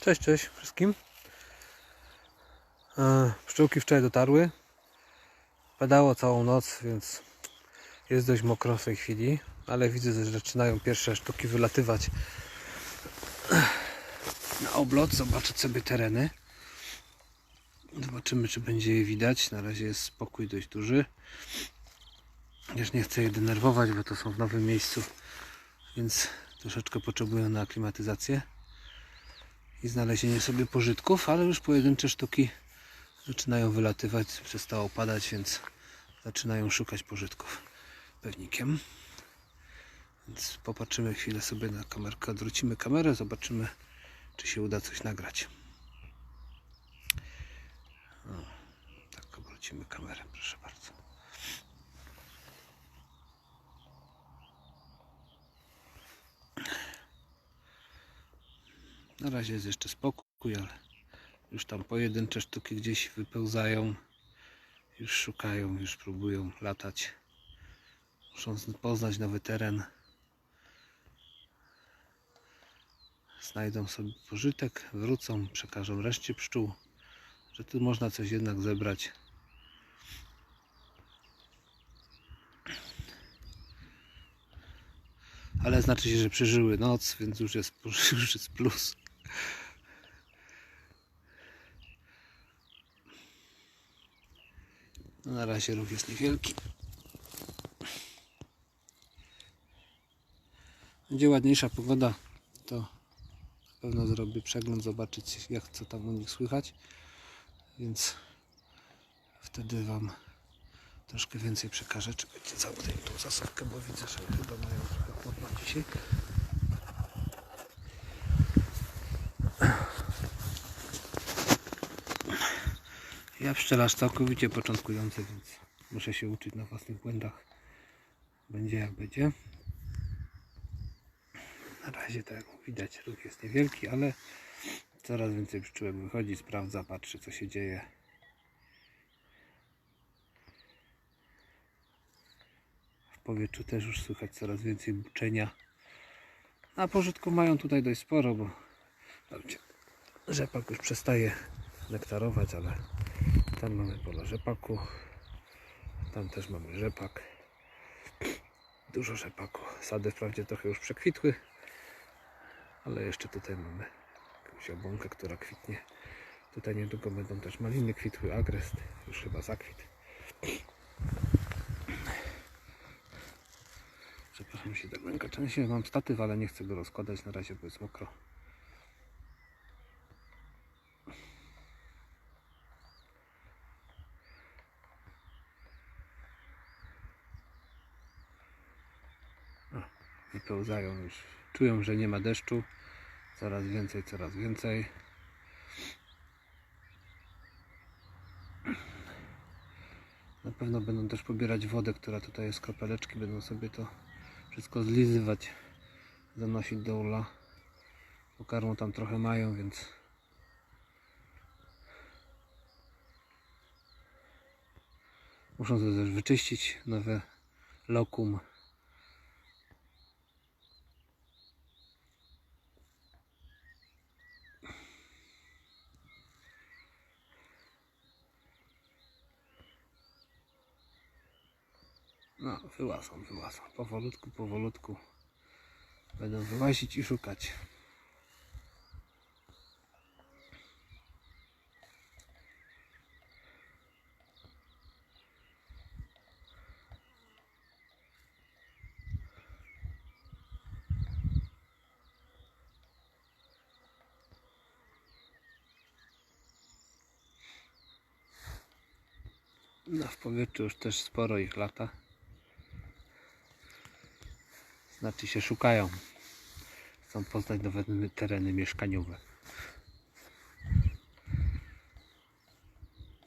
Cześć, cześć wszystkim. E, Pszczółki wczoraj dotarły. Padało całą noc, więc jest dość mokro w tej chwili, ale widzę, że zaczynają pierwsze sztuki wylatywać na oblot, zobaczyć sobie tereny. Zobaczymy, czy będzie je widać. Na razie jest spokój dość duży. Już nie chcę je denerwować, bo to są w nowym miejscu, więc troszeczkę potrzebują na aklimatyzację i znalezienie sobie pożytków, ale już pojedyncze sztuki zaczynają wylatywać, przestało padać, więc zaczynają szukać pożytków pewnikiem. Więc popatrzymy chwilę sobie na kamerkę, odwrócimy kamerę, zobaczymy, czy się uda coś nagrać. O, tak, obrócimy kamerę, proszę bardzo. Na razie jest jeszcze spokój, ale już tam pojedyncze sztuki gdzieś wypełzają. Już szukają, już próbują latać. Muszą zn- poznać nowy teren. Znajdą sobie pożytek, wrócą, przekażą reszcie pszczół, że tu można coś jednak zebrać. Ale znaczy się, że przeżyły noc, więc już jest, już jest plus. No na razie ruch jest niewielki. Będzie ładniejsza pogoda, to na pewno zrobię przegląd, zobaczyć jak co tam u nich słychać. Więc wtedy Wam troszkę więcej przekażę. Czekajcie, zamknę tą zasłonkę, bo widzę, że chyba mają trochę dzisiaj. Ja pszczelarz całkowicie początkujący, więc muszę się uczyć na własnych błędach. Będzie jak będzie. Na razie, tak widać, ruch jest niewielki, ale coraz więcej pszczółek wychodzi, sprawdza, patrzy co się dzieje. W powietrzu też już słychać coraz więcej buczenia. A pożytku mają tutaj dość sporo, bo rzepak już przestaje nektarować, ale tam mamy pola rzepaku. Tam też mamy rzepak. Dużo rzepaku. Sady wprawdzie trochę już przekwitły, ale jeszcze tutaj mamy jakąś obłąkę, która kwitnie. Tutaj niedługo będą też maliny kwitły, agrest, już chyba zakwit. Przepraszam się tak ręka częściej. Mam statyw, ale nie chcę go rozkładać na razie, bo jest mokro. Wypełzają już. Czują, że nie ma deszczu. Coraz więcej, coraz więcej. Na pewno będą też pobierać wodę, która tutaj jest, kropeleczki. Będą sobie to wszystko zlizywać, zanosić do ula. Pokarmu tam trochę mają, więc muszą to też wyczyścić. Nowe lokum. No, wyłazą, wyłazą. Powolutku, powolutku. Będą wyłazić i szukać. No, w powietrzu już też sporo ich lata. Znaczy się szukają. Chcą poznać nowe tereny mieszkaniowe.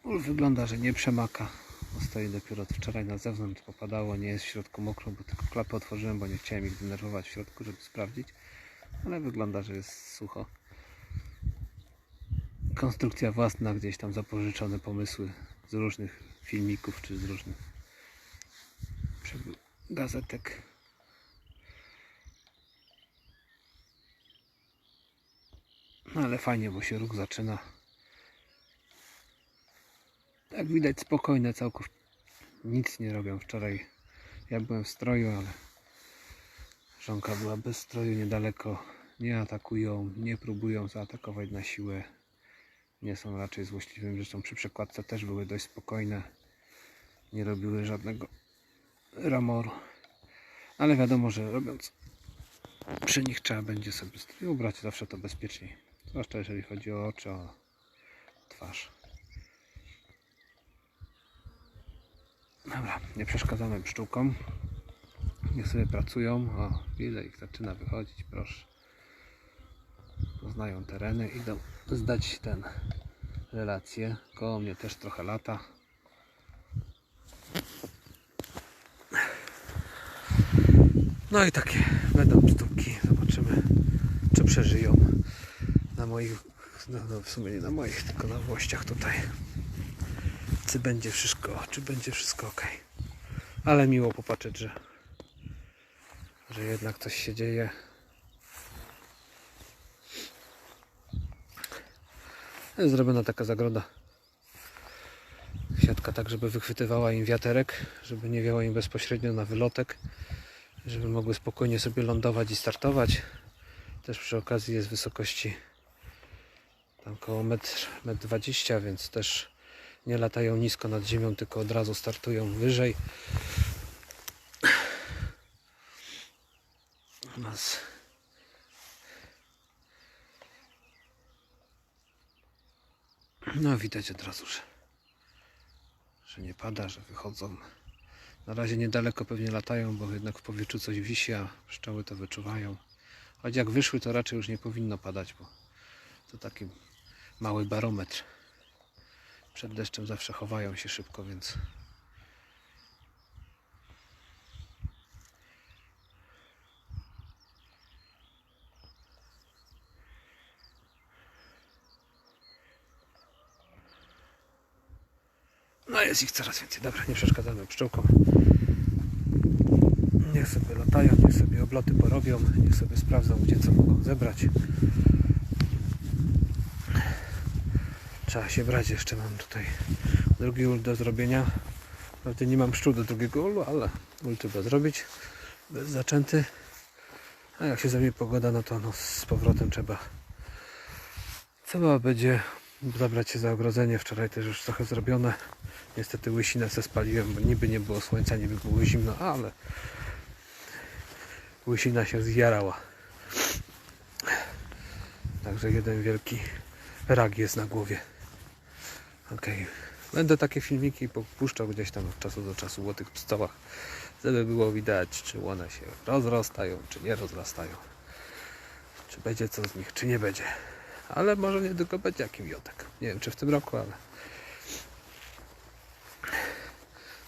Wygląda, że nie przemaka. Bo Stoi dopiero od wczoraj na zewnątrz, popadało, nie jest w środku mokro, bo tylko klapę otworzyłem, bo nie chciałem ich denerwować w środku, żeby sprawdzić. Ale wygląda, że jest sucho. Konstrukcja własna, gdzieś tam zapożyczone pomysły z różnych filmików czy z różnych gazetek. No ale fajnie, bo się ruch zaczyna. Jak widać spokojne całkowicie. Nic nie robią wczoraj. Ja byłem w stroju, ale żonka była bez stroju niedaleko. Nie atakują, nie próbują zaatakować na siłę. Nie są raczej złośliwym rzeczą. Przy przekładce też były dość spokojne. Nie robiły żadnego ramoru. Ale wiadomo, że robiąc przy nich trzeba będzie sobie strój ubrać, zawsze to bezpieczniej. Zwłaszcza jeżeli chodzi o oczy, o twarz. Dobra, nie przeszkadzamy pszczółkom. Niech sobie pracują. O, widzę ich zaczyna wychodzić, proszę. Poznają tereny, idą zdać ten relację. Koło mnie też trochę lata. No i takie będą pszczółki. Zobaczymy, czy przeżyją na moich, no, no w sumie nie na moich, tylko na włościach tutaj. Czy będzie wszystko, czy będzie wszystko ok. Ale miło popatrzeć, że, że jednak coś się dzieje. Zrobiona taka zagroda. Siatka tak, żeby wychwytywała im wiaterek, żeby nie wiało im bezpośrednio na wylotek, żeby mogły spokojnie sobie lądować i startować. Też przy okazji jest wysokości tam około 1,20 m, 20, więc też nie latają nisko nad ziemią, tylko od razu startują wyżej. U nas No widać od razu, że, że nie pada, że wychodzą. Na razie niedaleko pewnie latają, bo jednak w powietrzu coś wisi, a pszczoły to wyczuwają. Choć jak wyszły, to raczej już nie powinno padać, bo to taki mały barometr. Przed deszczem zawsze chowają się szybko, więc No jest ich coraz więcej. Dobra, nie przeszkadzamy pszczółkom. Niech sobie latają, niech sobie obloty porobią, niech sobie sprawdzą, gdzie co mogą zebrać. Trzeba się brać, jeszcze mam tutaj drugi ul do zrobienia. Prawdę nie mam pszczół do drugiego ulu, ale ul trzeba zrobić. Bez zaczęty. A jak się zajmie pogoda, no to no, z powrotem trzeba trzeba będzie zabrać się za ogrodzenie. Wczoraj też już trochę zrobione. Niestety łysinę se spaliłem, bo niby nie było słońca, niby było zimno, ale łysina się zjarała. Także jeden wielki rak jest na głowie. Ok. Będę takie filmiki puszczał gdzieś tam od czasu do czasu o tych pszczołach, żeby było widać, czy one się rozrastają, czy nie rozrastają. Czy będzie co z nich, czy nie będzie. Ale może nie tylko będzie jaki miotek. Nie wiem, czy w tym roku, ale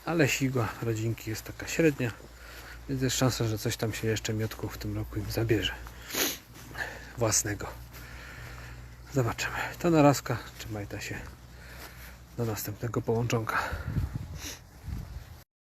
ale sigła rodzinki jest taka średnia, więc jest szansa, że coś tam się jeszcze miotków w tym roku im zabierze. Własnego. Zobaczymy. To narazka. Trzymajcie się. Do następnego połączonka.